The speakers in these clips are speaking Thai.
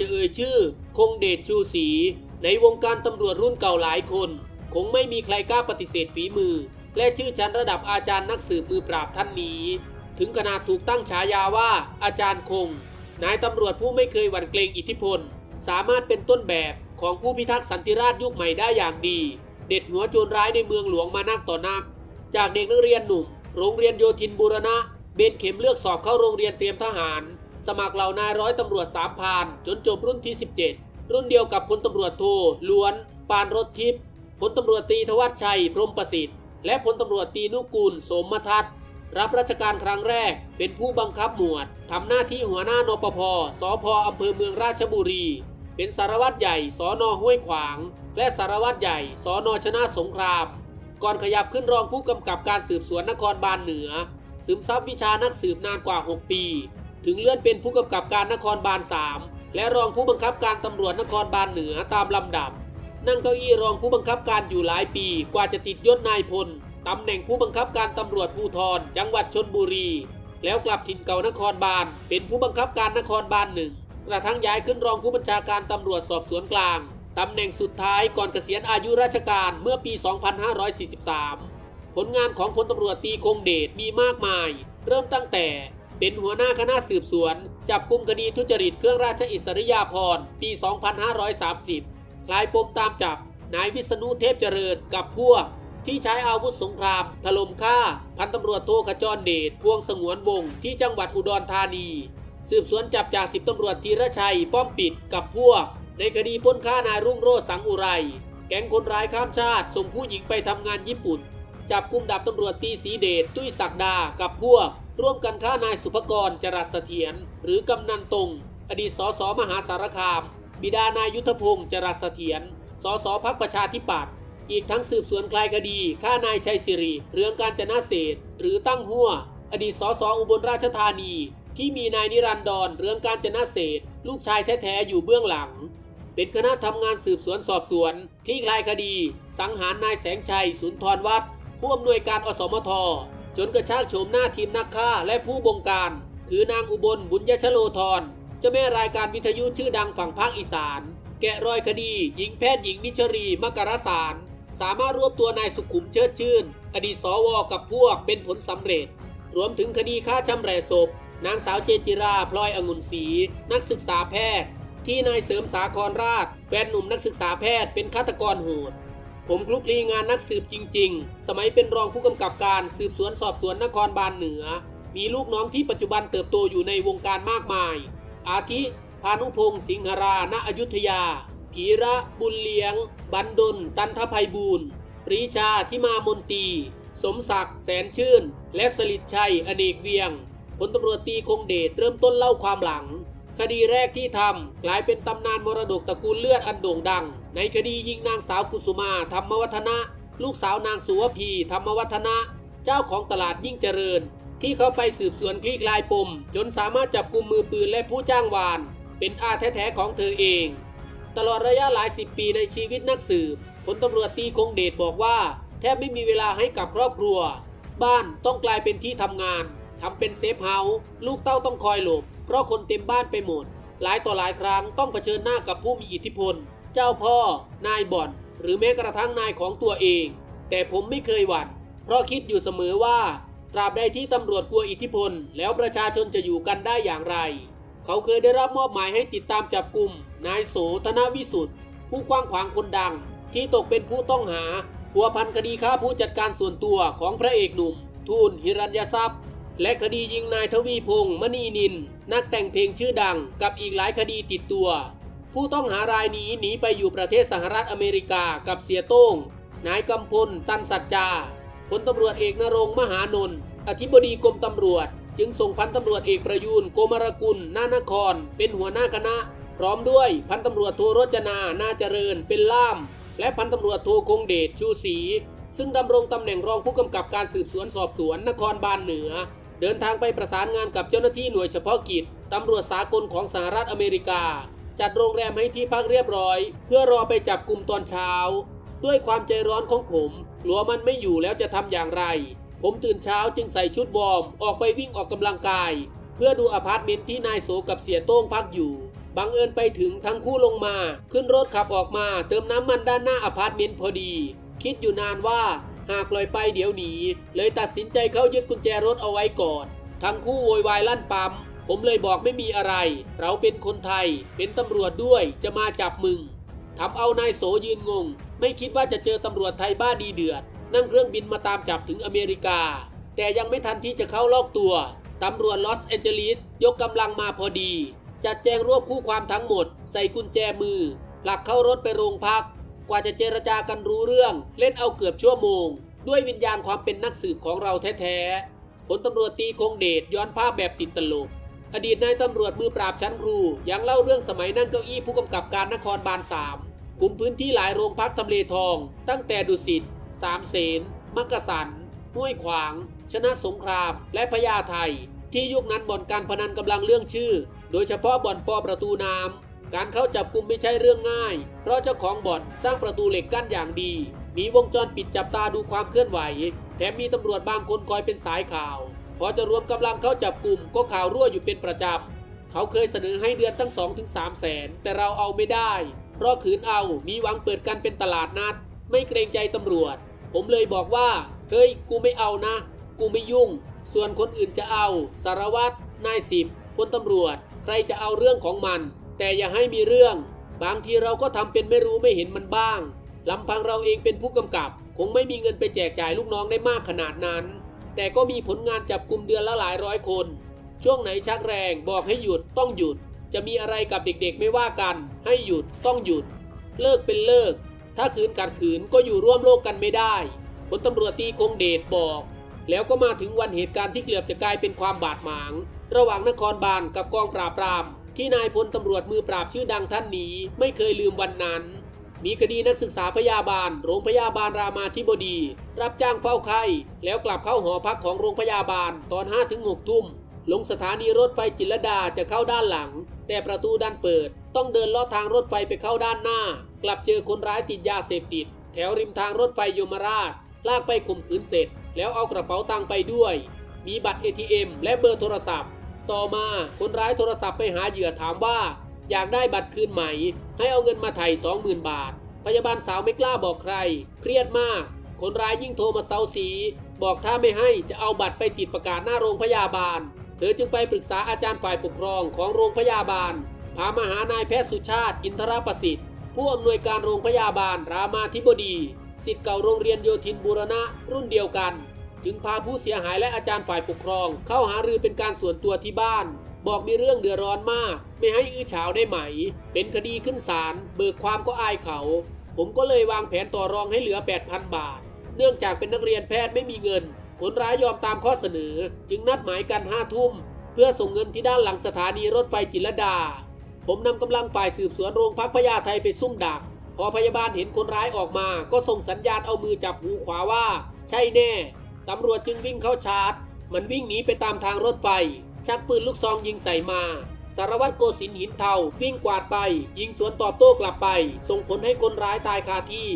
จะเอ่ยชื่อ คงเดชชูศรีในวงการตำรวจรุ่นเก่าหลายคน คงไม่มีใครกล้าปฏิเสธฝีมือ และชื่อชั้นระดับอาจารย์นักสืบมือปราบท่านนี้ ถึงขนาดถูกตั้งฉายาว่า อาจารย์คง นายตำรวจผู้ไม่เคยหวั่นเกรงอิทธิพล สามารถเป็นต้นแบบของผู้พิทักษ์สันติราษฎร์ยุคใหม่ได้อย่างดี เด็ดหัวโจรร้ายในเมืองหลวงมานักต่อนัก จากเด็กนักเรียนหนุ่ม โรงเรียนโยธินบูรณะ เบนเข็มเลือกสอบเข้าโรงเรียนเตรียมทหาร สมัครเหล่านายร้อยตำรวจสามพานจนจบรุ่นที่ 17 รุ่นเดียวกับพลตำรวจโทล้วน ปานรถทิพย์พลตำรวจตีทวัชชัย พรมประสิทธิ์ และพลตำรวจตีนุกูลสมทัศน์รับราชการครั้งแรกเป็นผู้บังคับหมวด ทำหน้าที่หัวหน้านปภสพอำเภอเมืองราชบุรี เป็นสารวัตรใหญ่สอนอห้วยขวาง และสารวัตรใหญ่สอนอชนะสงคราม ก่อนขยับขึ้นรองผู้กำกับการสืบสวนนครบาลเหนือ ซึมซับวิชานักสืบนานกว่า 6 ปี ถึงเลื่อนเป็นผู้กำกับการนครบาล 3 และรองผู้บังคับการตำรวจนครบาลเหนือตามลำดับ นั่งเก้าอี้รองผู้บังคับการอยู่หลายปีกว่าจะติดยศนายพลตำแหน่งผู้บังคับการตำรวจภูธรจังหวัดชนบุรี แล้วกลับถิ่นเก่านครบาล เป็นผู้บังคับการนครบาลหนึ่งกระทั่งย้ายขึ้นรองผู้บัญชาการตำรวจสอบสวนกลางตำแหน่งสุดท้ายก่อนเกษียณอายุราชการเมื่อปี 2543 ผลงานของพลตำรวจตีคงเดชมีมากมาย เริ่มตั้งแต่ เป็นหัวหน้าคณะสืบสวน จับกลุ่มคดีทุจริตเครื่องราชอิสริยาภรณ์ปี 2530 คลายปมตามจับ นายวิษณุเทพเจริญกับพวก ที่ใช้อาวุธสงคราม ถล่มฆ่า พันตำรวจโทขจรเดชพวงสงวนวงที่จังหวัดอุดรธานี สืบสวนจับจ่าสิบตำรวจธีรชัยป้อมปิดกับพวก ในคดีปล้นฆ่านายรุ่งโรจน์สังอุไร แก๊งคนร้ายข้ามชาติส่งผู้หญิงไปทำงานญี่ปุ่น จับกุมดาบตำรวจตีสีเดชตุ้ยศักดากับพวก ร่วมกันฆ่านายสุภกรจรัสเสถียรหรือกำนันตรงอดีตสสมหาสารคาม บิดานายยุทธพงศ์จรัสเสถียรสสพักประชาธิปัตย์อีกทั้งสืบสวนคลายคดีฆ่านายชัยสิริ เรืองการจนาเศษหรือตั้งหัวอดีตสสอุบลราชธานี ที่มีนายนิรันดรเรืองการจนาเศษลูกชายแท้ๆอยู่เบื้องหลัง เป็นคณะทำงานสืบสวนสอบสวนคลี่คลายคดี สังหารนายแสงชัยสุนทรวัฒน์ ผู้อำนวยการอสมท จนกระชากโฉมหน้าทีมนักฆ่าและผู้บงการ คือนางอุบลบุญยชโลธรเจ้าแม่รายการวิทยุชื่อดังฝั่งภาคอีสาน แกะรอยคดีหญิงแพทย์หญิงนิชรีมกรสาร สามารถรวบตัวนายสุขุมเชิดชื่น อดีตสวกับพวกเป็นผลสำเร็จ รวมถึงคดีฆ่าชำแหละศพนางสาวเจนจิราพลอยองุ่นศรีนักศึกษาแพทย์ ที่นายเสริมสาครราชแฟนหนุ่มนักศึกษาแพทย์เป็นฆาตกรโหด ผมคลุกคลีงานนักสืบจริง ๆ สมัยเป็นรองผู้กำกับการสืบสวนสอบสวนนครบาลเหนือ มีลูกน้องที่ปัจจุบันเติบโตอยู่ในวงการมากมาย อาทิพานุพงศ์สิงหรา ณ อยุธยากีระบุญเลียง บันดล ตันทภัยบูรณ์ปรีชาทิมามนตี สมศักดิ์ แสนชื่น และสลิดชัย อเนกเวียง พลตำรวจตีคงเดช เริ่มต้นเล่าความหลัง คดีแรกที่ทำกลายเป็นตำนานมรดกตระกูลเลือดอันโด่งดัง ในคดียิงนางสาวกุสุมาธรรมวัฒนะ ลูกสาวนางสุวพีธรรมวัฒนะ เจ้าของตลาดยิ่งเจริญ ที่เขาไปสืบสวนคลี่คลายปม จนสามารถจับกลุ่มมือปืนและผู้จ้างวาน เป็นอาแท้ๆของเธอเอง ตลอดระยะหลายสิบปีในชีวิตนักสืบพลตำรวจตีคงเดชบอกว่า แทบไม่มีเวลาให้กับครอบครัว บ้านต้องกลายเป็นที่ทำงานทำเป็นเซฟเฮาส์ลูกเต้าต้องคอยหลบ เพราะคนเต็มบ้านไปหมด หลายต่อหลายครั้งต้องเผชิญหน้ากับผู้มีอิทธิพล เจ้าพ่อ นายบ่อน หรือแม้กระทั่งนายของตัวเอง แต่ผมไม่เคยหวั่น เพราะคิดอยู่เสมอว่า ตราบใดที่ตำรวจกลัวอิทธิพล แล้วประชาชนจะอยู่กันได้อย่างไร เขาเคยได้รับมอบหมายให้ติดตามจับกลุ่ม นายโสธนวิสุทธ์ผู้กว้างขวางคนดัง ที่ตกเป็นผู้ต้องหาผัวพันคดีฆ่าผู้จัดการส่วนตัวของพระเอกหนุ่ม ทูลหิรัญยทรัพย์ และคดียิงนายทวีพงศ์มณีนิน นักแต่งเพลงชื่อดังกับอีกหลายคดีติดตัว ผู้ต้องหารายนี้หนีไปอยู่ประเทศสหรัฐอเมริกากับเสียโต้ง นายกำพล ตันสัจจาพลตำรวจเอกนรงมหานนท์อธิบดีกรมตำรวจ จึงส่งพันตำรวจเอกประยูนโกมารกุลนานคร เป็นหัวหน้าคณะ พร้อมด้วยพันตำรวจโทรจนานาเจริญเป็นล่าม และพันตำรวจโทคงเดชชูศรีซึ่งดำรงตำแหน่งรองผู้กำกับการสืบสวนสอบสวนนครบาลเหนือ เดินทางไปประสานงานกับเจ้าหน้าที่หน่วยเฉพาะกิจตำรวจสากลของสหรัฐอเมริกา จัดโรงแรมให้ที่พักเรียบร้อย เพื่อรอไปจับกลุ่มตอนเช้า ด้วยความใจร้อนของผมกลัวมันไม่อยู่แล้วจะทำอย่างไร ผมตื่นเช้าจึงใส่ชุดวอร์มออกไปวิ่งออกกำลังกาย เพื่อดูอพาร์ตเมนต์ที่นายโสกับเสียโต้งพักอยู่บังเอิญไปถึงทั้งคู่ลงมา ขึ้นรถขับออกมา เติมน้ำมันด้านหน้าอพาร์ตเมนต์พอดี คิดอยู่นานว่า หากปล่อยไปเดี๋ยวหนีเลยตัดสินใจเข้ายึดกุญแจรถเอาไว้ก่อน ทั้งคู่โวยวายลั่นปั๊ม ผมเลยบอกไม่มีอะไร เราเป็นคนไทย เป็นตำรวจด้วยจะมาจับมึงทำเอานายโสยืนงง ไม่คิดว่าจะเจอตำรวจไทยบ้าดีเดือด นั่งเครื่องบินมาตามจับถึงอเมริกา แต่ยังไม่ทันที่จะเข้าลอกตัวตำรวจลอสแอนเจลิสยกกำลังมาพอดี จัดแจงรวบคู่ความทั้งหมด ใส่กุญแจมือผลักเข้ารถไปโรงพัก กว่าจะเจรจากันรู้เรื่อง เล่นเอาเกือบชั่วโมง ด้วยวิญญาณความเป็นนักสืบของเราแท้ๆผลตำรวจตีคงเดชย้อนภาพแบบติดตลก อดีตนายตำรวจมือปราบชั้นครูยังเล่าเรื่องสมัยนั่งเก้าอี้ผู้กำกับการนครบาลสามคุมพื้นที่หลายโรงพักทำเลทอง ตั้งแต่ดุสิตสามเสนมักกะสันห้วยขวาง ชนะสงคราม และพญาไทที่ยุคนั้นบ่อนการพนันกำลังเรื่องชื่อ โดยเฉพาะบ่อนปอประตูน้ำ การเข้าจับกลุ่มไม่ใช่เรื่องง่าย เพราะเจ้าของบ่อนสร้างประตูเหล็กกั้นอย่างดี มีวงจรปิดจับตาดูความเคลื่อนไหว แถมมีตำรวจบางคนคอยเป็นสายข่าว พอจะรวมกำลังเข้าจับกลุ่มก็ข่าวรั่วอยู่เป็นประจำ เขาเคยเสนอให้เดือนตั้ง 2-3ถึงแสน แต่เราเอาไม่ได้ เพราะขืนเอามีหวังเปิดกันเป็นตลาดนัด ไม่เกรงใจตำรวจ ผมเลยบอกว่า เฮ้ย กูไม่เอานะ กูไม่ยุ่ง ส่วนคนอื่นจะเอา สารวัตร นายสิบพลตำรวจ ใครจะเอาเรื่องของมัน แต่อย่าให้มีเรื่อง บางทีเราก็ทำเป็นไม่รู้ไม่เห็นมันบ้างลำพังเราเองเป็นผู้กำกับ คงไม่มีเงินไปแจกจ่ายลูกน้องได้มากขนาดนั้น แต่ก็มีผลงานจับกลุ่มเดือนละหลายร้อยคน ช่วงไหนชักแรงบอกให้หยุดต้องหยุด จะมีอะไรกับเด็กๆไม่ว่ากัน ให้หยุดต้องหยุด เลิกเป็นเลิก ถ้าขืนกัดขืนก็อยู่ร่วมโลกกันไม่ได้พลตำรวจตีคงเดชบอก แล้วก็มาถึงวันเหตุการณ์ที่เกือบจะกลายเป็นความบาดหมาง ระหว่างนครบาลกับกองปราบปราม ที่นายพลตำรวจมือปราบชื่อดังท่านนี้ไม่เคยลืมวันนั้น มีคดีนักศึกษาพยาบาล โรงพยาบาลรามาธิบดี รับจ้างเฝ้าไข้แล้วกลับเข้าหอพักของโรงพยาบาลตอน5ถึง6ทุ่ม ลงสถานีรถไฟจิรดาจะเข้าด้านหลัง แต่ประตูด้านเปิด ต้องเดินลอดทางรถไฟไปเข้าด้านหน้า กลับเจอคนร้ายติดยาเสพติด แถวริมทางรถไฟยมราช ลากไปข่มขืนเสร็จ แล้วเอากระเป๋าตังค์ไปด้วย มีบัตร ATM และเบอร์โทรศัพท์ ต่อมาคนร้ายโทรศัพท์ไปหาเหยื่อถามว่า อยากได้บัตรคืนไหม ให้เอาเงินมาไถ่20,000 บาท พยาบาลสาวไม่กล้าบอกใคร เครียดมาก คนร้ายยิ่งโทรมาเซาสี บอกถ้าไม่ให้จะเอาบัตรไปติดประกาศหน้าโรงพยาบาล เธอจึงไปปรึกษาอาจารย์ฝ่ายปกครองของโรงพยาบาล พามาหานายแพทย์สุชาติ อินทรประสิทธิ์ ผู้อำนวยการโรงพยาบาลรามาธิบดีสิทธิ์เก่าโรงเรียนโยธินบูรณะรุ่นเดียวกัน จึงพาผู้เสียหายและอาจารย์ฝ่ายปกครอง เข้าหารือเป็นการส่วนตัวที่บ้าน บอกมีเรื่องเดือดร้อนมาก ไม่ให้อื้อฉาวได้ไหม เป็นคดีขึ้นศาลเบิกความก็อายเขา ผมก็เลยวางแผนต่อรองให้เหลือ 8,000 บาท เนื่องจากเป็นนักเรียนแพทย์ไม่มีเงินคนร้ายยอมตามข้อเสนอ จึงนัดหมายกันห้าทุ่ม เพื่อส่งเงินที่ด้านหลังสถานีรถไฟจิรดา ผมนำกำลังฝ่ายสืบสวนโรงพักพญาไทไปซุ่มดัก พอพยาบาลเห็นคนร้ายออกมา ก็ส่งสัญญาณเอามือจับหูขวาว่า ใช่แน่ ตำรวจจึงวิ่งเข้าชาร์จ มันวิ่งหนีไปตามทางรถไฟ ชักปืนลูกซองยิงใส่มา สารวัตรโกสินหินเทาวิ่งกวาดไป ยิงสวนตอบโต้กลับไป ส่งผลให้คนร้ายตายคาที่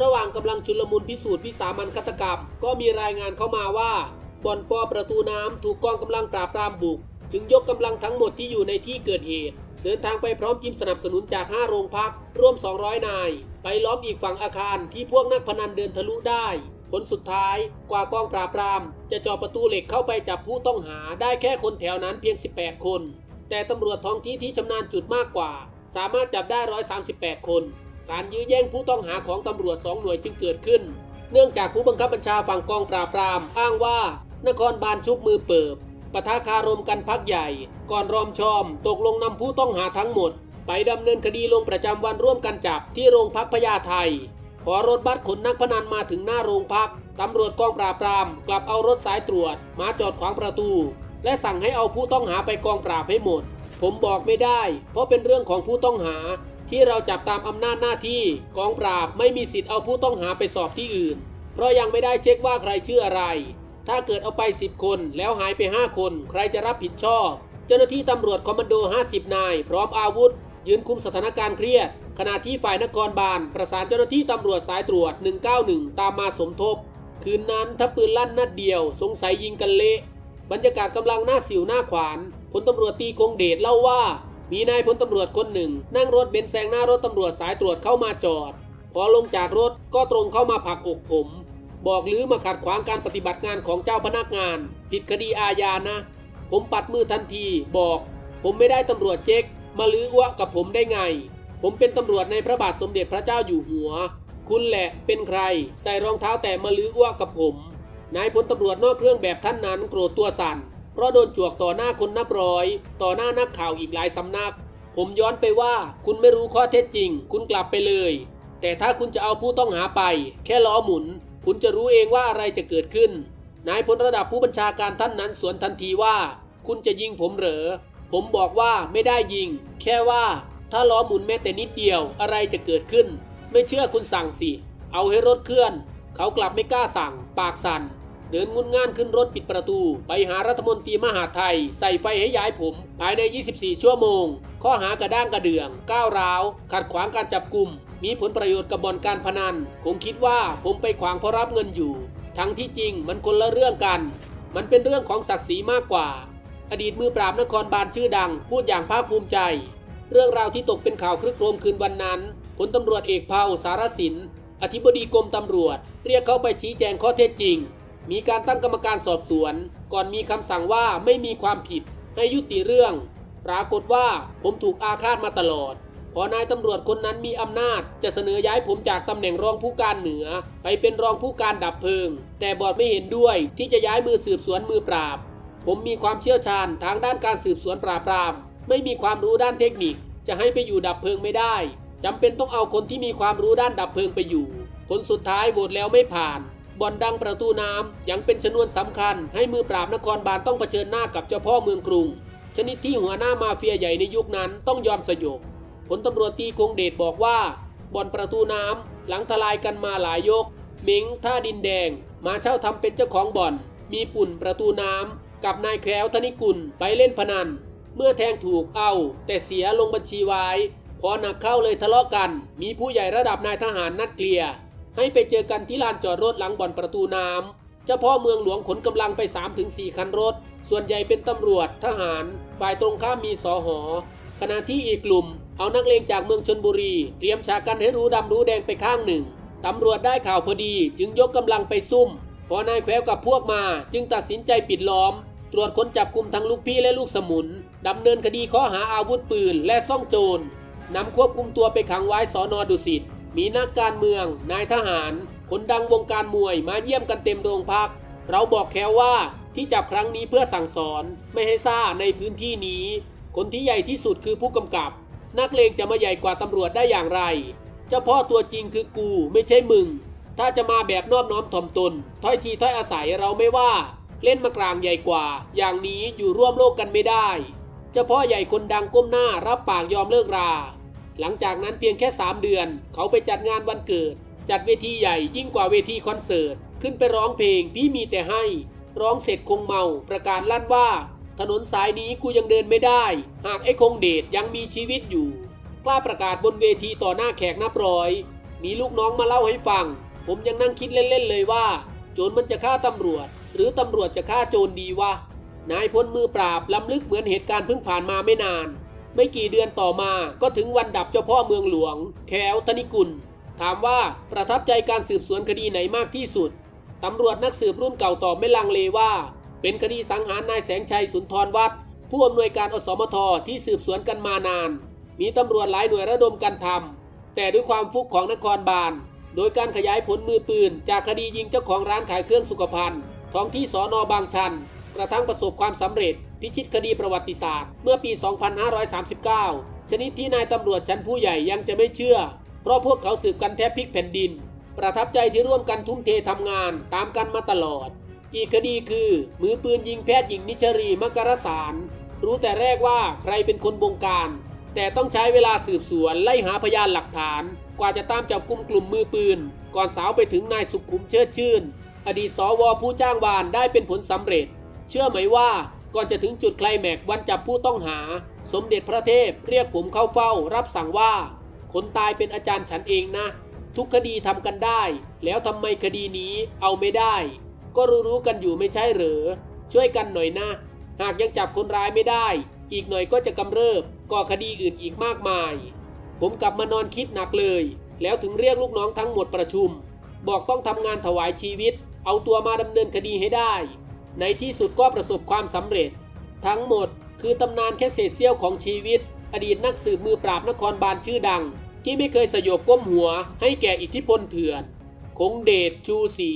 ระหว่างกำลังชุลมุนพิสูจน์วิสามันฆาตกรรม ก็มีรายงานเข้ามาว่าบ่อนปอประตูน้ำถูกกองกำลังปราบปรามบุก จึงยกกำลังทั้งหมดที่อยู่ในที่เกิดเหตุ เดินทางไปพร้อมทีมสนับสนุนจาก 5 โรงพัก ร่วม 200 นาย ไปล้อมอีกฝั่งอาคารที่พวกนักพนันเดินทะลุได้ ผลสุดท้ายกว่ากองปราบปราม จะจาะประตูเหล็กเข้าไปจับผู้ต้องหาได้แค่คนแถวนั้นเพียง 18 คน แต่ตำรวจท้องที่ที่ชำนาญจุดมากกว่า สามารถจับได้ 138 คน การยื้อแย่งผู้ต้องหาของตำรวจสองหน่วยจึงเกิดขึ้น เนื่องจากผู้บังคับบัญชาฝั่งกองปราบปราม อ้างว่า นครบาลชุบมือเปิบปะทะคารมกันพักใหญ่ ก่อนรอมชอม ตกลงนำผู้ต้องหาทั้งหมด ไปดำเนินคดีลงประจำวันร่วมกันจับที่โรงพักพญาไท พอรถบัสขนนักพนันมาถึงหน้าโรงพัก ตำรวจกองปราบปราม กลับเอารถสายตรวจ มาจอดขวางประตู และสั่งให้เอาผู้ต้องหาไปกองปราบให้หมด ผมบอกไม่ได้ เพราะเป็นเรื่องของผู้ต้องหา ที่เราจับตามอำนาจหน้าที่ กองปราบไม่มีสิทธิ์เอาผู้ต้องหาไปสอบที่อื่น เพราะยังไม่ได้เช็คว่าใครชื่ออะไร ถ้าเกิดเอาไป 10 คนแล้วหายไป 5 คน ใครจะรับผิดชอบ เจ้าหน้าที่ตำรวจคอมมานโด 50 นาย พร้อมอาวุธ ยืนคุมสถานการณ์เครียด ขณะที่ฝ่ายนครบาล ประสานเจ้าหน้าที่ตำรวจสายตรวจ 191 ตามมาสมทบ คืนนั้นถ้าปืนลั่นนัดเดียว สงสัยยิงกันเละ บรรยากาศกำลังหน้าสิวหน้าขวานพลตำรวจตีคงเดชเล่าว่า มีนายพลตำรวจคนหนึ่ง นั่งรถเบนซ์แซงหน้ารถตำรวจสายตรวจเข้ามาจอด พอลงจากรถก็ตรงเข้ามาผลักอกผม บอกหรือมาขัดขวางการปฏิบัติงานของเจ้าพนักงาน ผิดคดีอาญานะ ผมปัดมือทันทีบอก ผมไม่ได้ตำรวจเจ๊ก มาลื้ออ้วกับผมได้ไง ผมเป็นตำรวจในพระบาทสมเด็จพระเจ้าอยู่หัว คุณแหละเป็นใคร ใส่รองเท้าแต่มาลื้ออ้วกับผม นายพลตำรวจนอกเครื่องแบบท่านนั้นโกรธตัวสั่น เพราะโดนจวกต่อหน้าคนนับร้อย ต่อหน้านักข่าวอีกหลายสำนัก ผมย้อนไปว่าคุณไม่รู้ข้อเท็จจริง คุณกลับไปเลย แต่ถ้าคุณจะเอาผู้ต้องหาไป แค่ล้อหมุน คุณจะรู้เองว่าอะไรจะเกิดขึ้นนายพลระดับผู้บัญชาการท่านนั้นสวนทันทีว่า คุณจะยิงผมเหรอ ผมบอกว่าไม่ได้ยิง แค่ว่าถ้าล้อหมุนแม้แต่นิดเดียวอะไรจะเกิดขึ้น ไม่เชื่อคุณสั่งสิ เอาให้รถเคลื่อน เขากลับไม่กล้าสั่ง ปากสั่น เดินงุนง่านขึ้นรถปิดประตู ไปหารัฐมนตรีมหาไทย ใส่ไฟให้ย้ายผม ภายใน 24 ชั่วโมง ข้อหากระด้างกระเดื่อง ก้าวร้าว ขัดขวางการจับกลุ่ม มีผลประโยชน์กับบ่อนการพนันคงคิดว่าผมไปขวางเพราะรับเงินอยู่ ทั้งที่จริงมันคนละเรื่องกัน มันเป็นเรื่องของศักดิ์ศรีมากกว่า อดีตมือปราบนครบาลชื่อดัง พูดอย่างภาคภูมิใจ เรื่องราวที่ตกเป็นข่าวครึกโครมคืนวันนั้นพลตำรวจเอกเผาสารสิน อธิบดีกรมตำรวจ เรียกเขาไปชี้แจงข้อเท็จจริง มีการตั้งกรรมการสอบสวน ก่อนมีคำสั่งว่าไม่มีความผิด ให้ยุติเรื่อง ปรากฏว่าผมถูกอาฆาตมาตลอดพอนายตำรวจคนนั้นมีอำนาจ จะเสนอย้ายผมจากตำแหน่งรองผู้การเหนือ ไปเป็นรองผู้การดับเพลิง แต่บอร์ดไม่เห็นด้วยที่จะย้ายมือสืบสวนมือปราบ ผมมีความเชี่ยวชาญทางด้านการสืบสวนปราบปราม ไม่มีความรู้ด้านเทคนิค จะให้ไปอยู่ดับเพลิงไม่ได้จำเป็นต้องเอาคนที่มีความรู้ด้านดับเพลิงไปอยู่ ผลสุดท้ายโหวตแล้วไม่ผ่านบ่อนดังประตูน้ำยังเป็นชนวนสำคัญ ให้มือปราบนครบาลต้องเผชิญหน้ากับเจ้าพ่อเมืองกรุง ชนิดที่หัวหน้ามาเฟียใหญ่ในยุคนั้นต้องยอมสยบผลตำรวจตีคงเดชบอกว่าบ่อนประตูน้ำหลังทลายกันมาหลายยกเม้งท่าดินแดง มาเช่าทำเป็นเจ้าของบ่อน มีปุ่นประตูน้ำ กับนายแคล้วธนิกุลไปเล่นพนัน เมื่อแทงถูกเอา แต่เสียลงบัญชีไว้ พอหนักเข้าเลยทะเลาะกัน มีผู้ใหญ่ระดับนายทหารนัดเกลียร์ให้ไปเจอกันที่ลานจอดรถหลังบ่อนประตูน้ำเจ้าพ่อเมืองหลวงขนกำลังไป 3-4 คันรถ ส่วนใหญ่เป็นตำรวจทหาร ฝ่ายตรงข้ามมีสอหอ ขณะที่อีกกลุ่ม เอานักเลงจากเมืองชนบุรี เตรียมฉากกันให้รู้ดำรู้แดงไปข้างหนึ่งตำรวจได้ข่าวพอดีจึงยกกำลังไปซุ่มพอนายแควกับพวกมาจึงตัดสินใจปิดล้อม ตรวจค้นจับกลุ่มทั้งลูกพี่และลูกสมุน ดำเนินคดีข้อหาอาวุธปืนและซ่องโจรนำควบคุมตัวไปขังไว้สอนอดุสิต มีนักการเมือง นายทหาร คนดังวงการมวยมาเยี่ยมกันเต็มโรงพัก เราบอกแค่ว่าที่จับครั้งนี้เพื่อสั่งสอนไม่ให้ซ่าในพื้นที่นี้ คนที่ใหญ่ที่สุดคือผู้กำกับ นักเลงจะมาใหญ่กว่าตำรวจได้อย่างไร เจ้าพ่อตัวจริงคือกูไม่ใช่มึง ถ้าจะมาแบบนอบน้อมถ่อมตน ถ้อยทีถ้อยอาศัยเราไม่ว่า เล่นมากลางใหญ่กว่า อย่างนี้อยู่ร่วมโลกกันไม่ได้เจ้าพ่อใหญ่คนดังก้มหน้ารับปากยอมเลิกรา หลังจากนั้นเพียงแค่ 3 เดือน เขาไปจัดงานวันเกิด จัดเวทีใหญ่ยิ่งกว่าเวทีคอนเสิร์ต ขึ้นไปร้องเพลงพี่มีแต่ให้ ร้องเสร็จคงเมา ประกาศลั่นว่า ถนนสายนี้กูยังเดินไม่ได้ หากไอ้คงเดชยังมีชีวิตอยู่ กล้าประกาศบนเวทีต่อหน้าแขกนับร้อย มีลูกน้องมาเล่าให้ฟัง ผมยังนั่งคิดเล่นๆเลยว่า โจรมันจะฆ่าตำรวจ หรือตำรวจจะฆ่าโจรดีวะ นายพลมือปราบล้ำลึกเหมือนเหตุการณ์เพิ่งผ่านมาไม่นาน ไม่กี่เดือนต่อมาก็ถึงวันดับเจ้าพ่อเมืองหลวง แควธนิกุล ถามว่าประทับใจการสืบสวนคดีไหนมากที่สุด ตำรวจนักสืบรุ่นเก่าตอบไม่ลังเลว่า เป็นคดีสังหารนายแสงชัยสุนทรวัฒน์ผู้อำนวยการอสมทที่สืบสวนกันมานาน มีตำรวจหลายหน่วยระดมกันทำแต่ด้วยความฟุกของนครบาลโดยการขยายผลมือปืนจากคดียิงเจ้าของร้านขายเครื่องสุขภัณฑ์ ท้องที่สอนอบางชัน กระทั่งประสบความสำเร็จ พิชิตคดีประวัติศาสตร์ เมื่อปี 2539 ชนิดที่นายตำรวจชั้นผู้ใหญ่ยังจะไม่เชื่อ เพราะพวกเขาสืบกันแทบพลิกแผ่นดิน ประทับใจที่ร่วมกันทุ่มเททำงานตามกันมาตลอด อีกคดีคือ มือปืนยิงแพทย์หญิงนิชรีมกรสาร รู้แต่แรกว่าใครเป็นคนบงการ แต่ต้องใช้เวลาสืบสวนไล่หาพยานหลักฐาน กว่าจะตามจับกลุ่มกลุ่มมือปืน ก่อนสาวไปถึงนายสุขุมเชิดชื่น อดีตสวผู้จ้างวานได้เป็นผลสำเร็จ เชื่อไหมว่าก่อนจะถึงจุดไคลแม็กวันจับผู้ต้องหา สมเด็จพระเทพเรียกผมเข้าเฝ้า รับสั่งว่าคนตายเป็นอาจารย์ฉันเองนะ ทุกคดีทำกันได้ แล้วทำไมคดีนี้เอาไม่ได้ ก็รู้ๆกันอยู่ไม่ใช่หรือช่วยกันหน่อยนะ หากยังจับคนร้ายไม่ได้ อีกหน่อยก็จะกำเริบก่อคดีอื่นอีกมากมาย ผมกลับมานอนคิดหนักเลย แล้วถึงเรียกลูกน้องทั้งหมดประชุม บอกต้องทำงานถวายชีวิต เอาตัวมาดำเนินคดีให้ได้ ในที่สุดก็ประสบความสำเร็จ ทั้งหมดคือตำนานแค่เศษเสี้ยวของชีวิต อดีตนักสืบมือปราบนครบาลชื่อดัง ที่ไม่เคยสยบก้มหัวให้แก่อิทธิพลเถื่อน คงเดชชูศรี